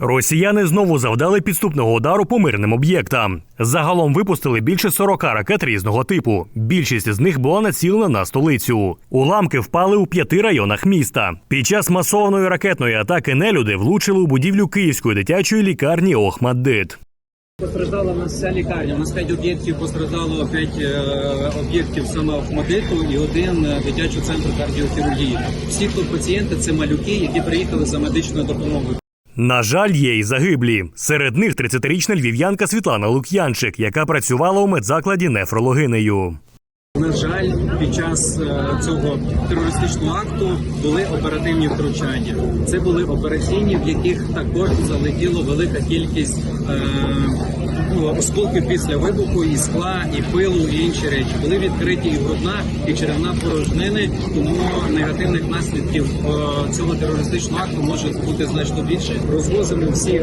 Росіяни знову завдали підступного удару по мирним об'єктам. Загалом випустили більше 40 ракет різного типу. Більшість з них була націлена на столицю. Уламки впали у п'яти районах міста. Під час масованої ракетної атаки нелюди влучили у будівлю Київської дитячої лікарні Охмаддит. Постраждала нас вся лікарня. У нас 5 об'єктів постраждало 5 об'єктів саме Охмадиту і один е, дитячий центр кардіохірургії. Всі тут пацієнти це малюки, які приїхали за медичною допомогою. На жаль, є й загиблі. Серед них 30-річна львів'янка Світлана Лук'янчик, яка працювала у медзакладі нефрологинею. На жаль, під час е, цього терористичного акту були оперативні втручання. Це були операційні, в яких також залетіло велика кількість ну, після вибуху, і скла, і пилу, і інші речі. Були відкриті і грудна, і черевна порожнини, тому негативних наслідків е, цього терористичного акту може бути значно більше. Розвозимо всіх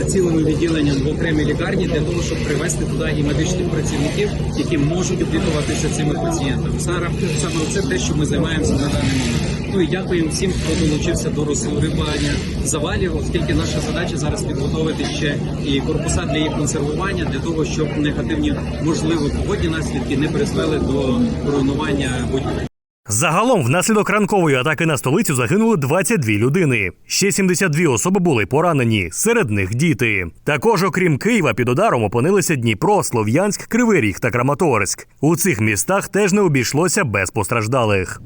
е, цілими відділенням в окремі лікарні для того, щоб привести туди і медичних працівників, які можуть опікуватися цими пацієнтами. Сара саме це те, що ми займаємося на даний момент. Ну і дякуємо всім, хто долучився до розгрібання завалів, оскільки наша задача зараз підготовити ще і корпуса для їх консервування, для того, щоб негативні можливо погодні наслідки не призвели до руйнування будівель. Загалом, внаслідок ранкової атаки на столицю загинули 22 людини. Ще 72 особи були поранені, серед них діти. Також, окрім Києва, під ударом опинилися Дніпро, Слов'янськ, Кривий Ріг та Краматорськ. У цих містах теж не обійшлося без постраждалих.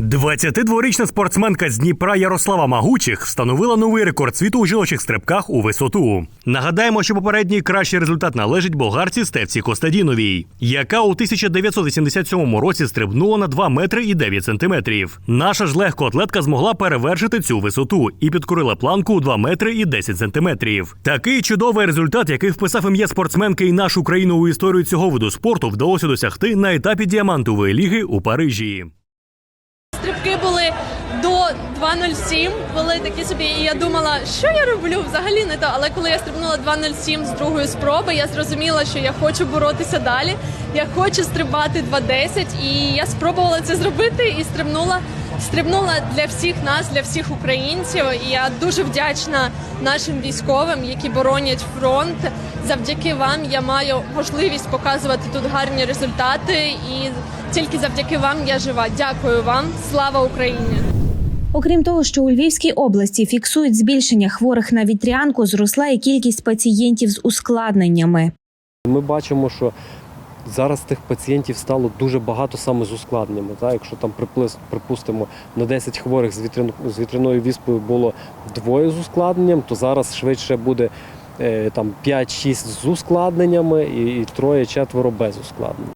22-річна спортсменка з Дніпра Ярослава Магучих встановила новий рекорд світу у жіночих стрибках у висоту. Нагадаємо, що попередній кращий результат належить болгарці Стевці Костадіновій, яка у 1987 році стрибнула на 2 метри і 9 сантиметрів. Наша ж легкоатлетка змогла перевершити цю висоту і підкорила планку у 2 метри і 10 сантиметрів. Такий чудовий результат, який вписав ім'я спортсменки і нашу країну у історію цього виду спорту, вдалося досягти на етапі діамантової ліги у Парижі. Стрибки були до 2.07, були такі собі, і я думала, що я роблю взагалі не то. Але коли я стрибнула 2.07 з другої спроби, я зрозуміла, що я хочу боротися далі. Я хочу стрибати 2.10, і я спробувала це зробити і стрибнула. Стрибнула для всіх нас, для всіх українців. І я дуже вдячна нашим військовим, які боронять фронт. Завдяки вам я маю можливість показувати тут гарні результати, і тільки завдяки вам я жива. Дякую вам. Слава Україні! Окрім того, що у Львівській області фіксують збільшення хворих на вітрянку, зросла і кількість пацієнтів з ускладненнями. Ми бачимо, що зараз тих пацієнтів стало дуже багато саме з ускладненнями. Так? Якщо там припустимо на 10 хворих з, вітрян... з вітряною віспою було двоє з ускладненням, то зараз швидше буде е, там 5-6 з ускладненнями і троє-четверо без ускладнень.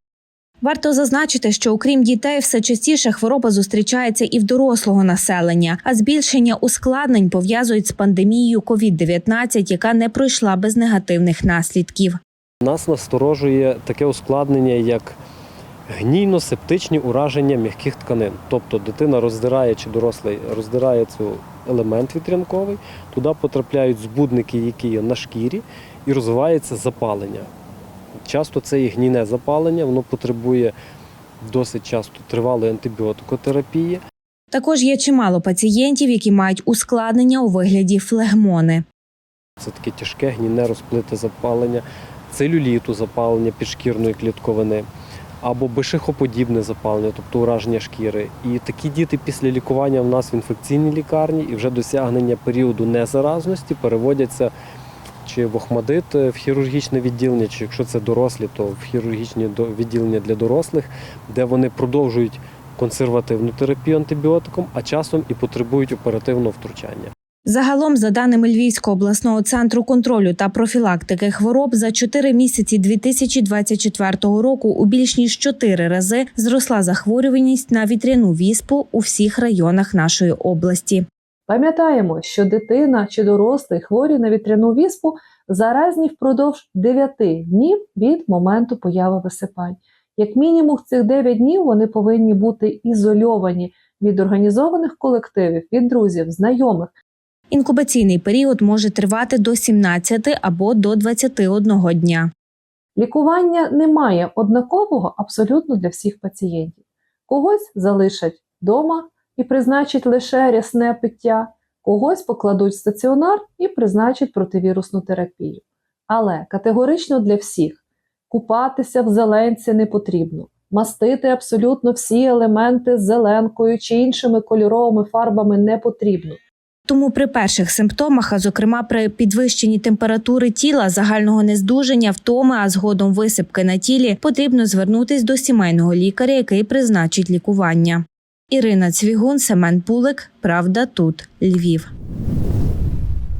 Варто зазначити, що окрім дітей, все частіше хвороба зустрічається і в дорослого населення, а збільшення ускладнень пов'язують з пандемією COVID-19, яка не пройшла без негативних наслідків. Нас насторожує таке ускладнення, як гнійно-септичні ураження м'яких тканин. Тобто дитина роздирає чи дорослий роздирає цей елемент вітрянковий, туди потрапляють збудники, які є на шкірі, і розвивається запалення. Часто це і гнійне запалення, воно потребує досить часто тривалої антибіотикотерапії. Також є чимало пацієнтів, які мають ускладнення у вигляді флегмони. Це таке тяжке гнійне розплите запалення, целюліту запалення підшкірної клітковини або бишихоподібне запалення, тобто ураження шкіри. І такі діти після лікування в нас в інфекційній лікарні і вже досягнення періоду незаразності переводяться чи в Охмадит е, в хірургічне відділення, чи якщо це дорослі, то в хірургічне відділення для дорослих, де вони продовжують консервативну терапію антибіотиком, а часом і потребують оперативного втручання. Загалом, за даними Львівського обласного центру контролю та профілактики хвороб, за 4 місяці 2024 року у більш ніж 4 рази зросла захворюваність на вітряну віспу у всіх районах нашої області. Пам'ятаємо, що дитина чи дорослий хворі на вітряну віспу заразні впродовж 9 днів від моменту появи висипань. Як мінімум, цих 9 днів вони повинні бути ізольовані від організованих колективів, від друзів, знайомих. Інкубаційний період може тривати до 17 або до 21 дня. Лікування немає однакового абсолютно для всіх пацієнтів. Когось залишать вдома і призначать лише рясне пиття, когось покладуть в стаціонар і призначать противірусну терапію. Але категорично для всіх купатися в зеленці не потрібно. Мастити абсолютно всі елементи з зеленкою чи іншими кольоровими фарбами не потрібно. Тому при перших симптомах, а зокрема при підвищенні температури тіла, загального нездужання, втоми, а згодом висипки на тілі, потрібно звернутись до сімейного лікаря, який призначить лікування. Ірина Цвігун, Семен Пулик. Правда, тут Львів.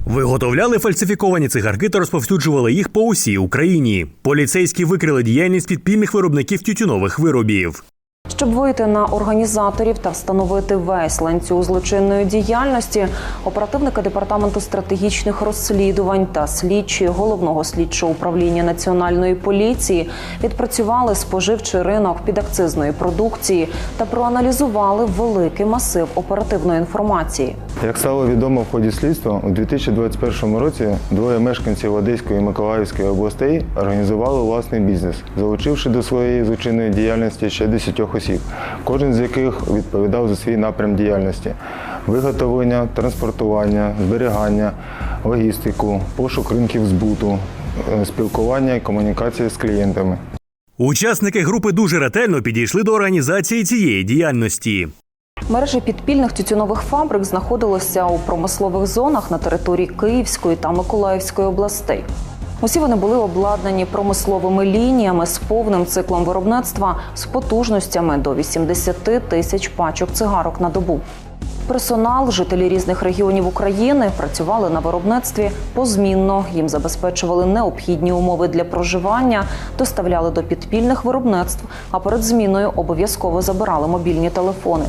Виготовляли фальсифіковані цигарки та розповсюджували їх по усій Україні. Поліцейські викрили діяльність підпільних виробників тютюнових виробів. Щоб вийти на організаторів та встановити весь ланцюг злочинної діяльності, оперативники департаменту стратегічних розслідувань та слідчі головного слідчого управління національної поліції відпрацювали споживчий ринок підакцизної продукції та проаналізували великий масив оперативної інформації. Як стало відомо в ході слідства, у 2021 році двоє мешканців Одеської і Миколаївської областей організували власний бізнес, залучивши до своєї злочинної діяльності ще 10 осіб, кожен з яких відповідав за свій напрям діяльності: виготовлення, транспортування, зберігання, логістику, пошук ринків збуту, е, спілкування і комунікація з клієнтами. Учасники групи дуже ретельно підійшли до організації цієї діяльності. Мережі підпільних тютюнових фабрик знаходилися у промислових зонах на території Київської та Миколаївської областей. Усі вони були обладнані промисловими лініями з повним циклом виробництва з потужностями до 80 тисяч пачок цигарок на добу. Персонал, жителі різних регіонів України працювали на виробництві позмінно. Їм забезпечували необхідні умови для проживання, доставляли до підпільних виробництв, а перед зміною обов'язково забирали мобільні телефони.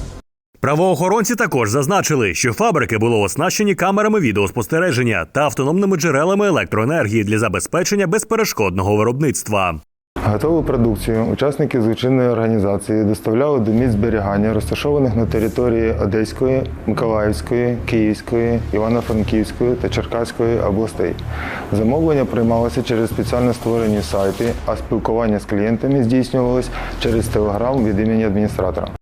Правоохоронці також зазначили, що фабрики були оснащені камерами відеоспостереження та автономними джерелами електроенергії для забезпечення безперешкодного виробництва. Готову продукцію учасники злочинної організації доставляли до місць зберігання, розташованих на території Одеської, Миколаївської, Київської, Івано-Франківської та Черкаської областей. Замовлення приймалося через спеціально створені сайти, а спілкування з клієнтами здійснювалось через телеграм від імені адміністратора.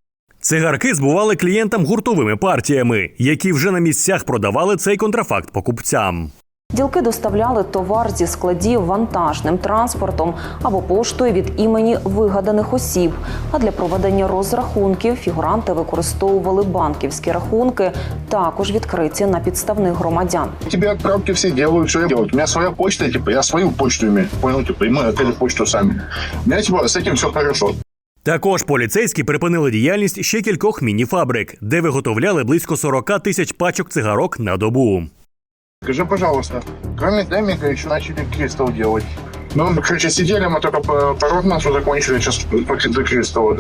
Цигарки збували клієнтам гуртовими партіями, які вже на місцях продавали цей контрафакт покупцям. Ділки доставляли товар зі складів вантажним транспортом або поштою від імені вигаданих осіб. А для проведення розрахунків фігуранти використовували банківські рахунки, також відкриті на підставних громадян. Тебе отправки все делают, что я делаю. У меня своя почта, типа, я свою почту имею. Понял, типа, и мы открыли почту сами. У меня, типа, с этим все хорошо. Також поліцейські припинили діяльність ще кількох міні-фабрик, де виготовляли близько 40 тисяч пачок цигарок на добу. Скажи, пожалуйста, кроме деміка, ще почали кристал делать. Ну, мы, короче, сидели, мы только по, по Ротмансу закончили, сейчас до кристалла.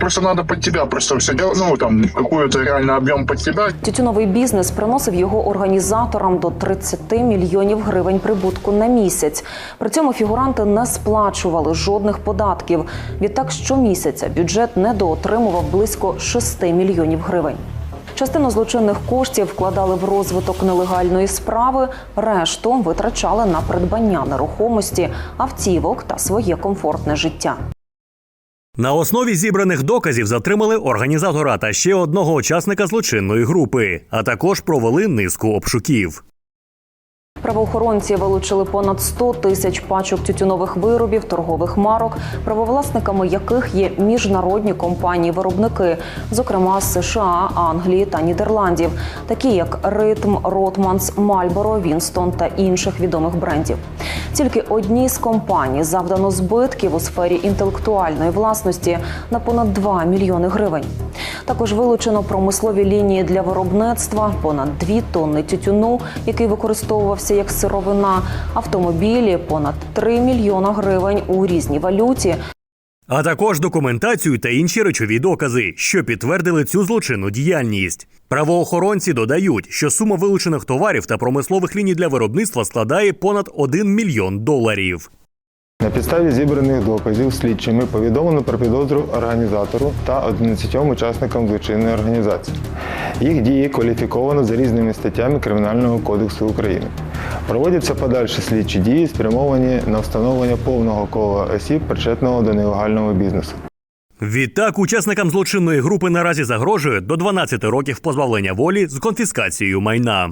Просто надо под тебя просто все делать, ну, там, какой-то реально объем под тебя. Тютюновий бізнес приносив його організаторам до 30 мільйонів гривень прибутку на місяць. При цьому фігуранти не сплачували жодних податків. Відтак щомісяця бюджет недоотримував близько 6 мільйонів гривень. Частину злочинних коштів вкладали в розвиток нелегальної справи, решту витрачали на придбання нерухомості, автівок та своє комфортне життя. На основі зібраних доказів затримали організатора та ще одного учасника злочинної групи, а також провели низку обшуків. Правоохоронці вилучили понад 100 тисяч пачок тютюнових виробів, торгових марок, правовласниками яких є міжнародні компанії-виробники, зокрема США, Англії та Нідерландів, такі як Ритм, Ротманс, Мальборо, Вінстон та інших відомих брендів. Тільки одній з компаній завдано збитків у сфері інтелектуальної власності на понад 2 мільйони гривень. Також вилучено промислові лінії для виробництва, понад 2 тонни тютюну, який використовувався як сировина, автомобілі, понад 3 мільйона гривень у різній валюті, А також документацію та інші речові докази, що підтвердили цю злочинну діяльність. Правоохоронці додають, що сума вилучених товарів та промислових ліній для виробництва складає понад 1 мільйон доларів. На підставі зібраних доказів слідчими повідомлено про підозру організатору та 11 учасникам злочинної організації. Їх дії кваліфіковано за різними статтями Кримінального кодексу України. Проводяться подальші слідчі дії, спрямовані на встановлення повного кола осіб, причетного до нелегального бізнесу. Відтак, учасникам злочинної групи наразі загрожує до 12 років позбавлення волі з конфіскацією майна.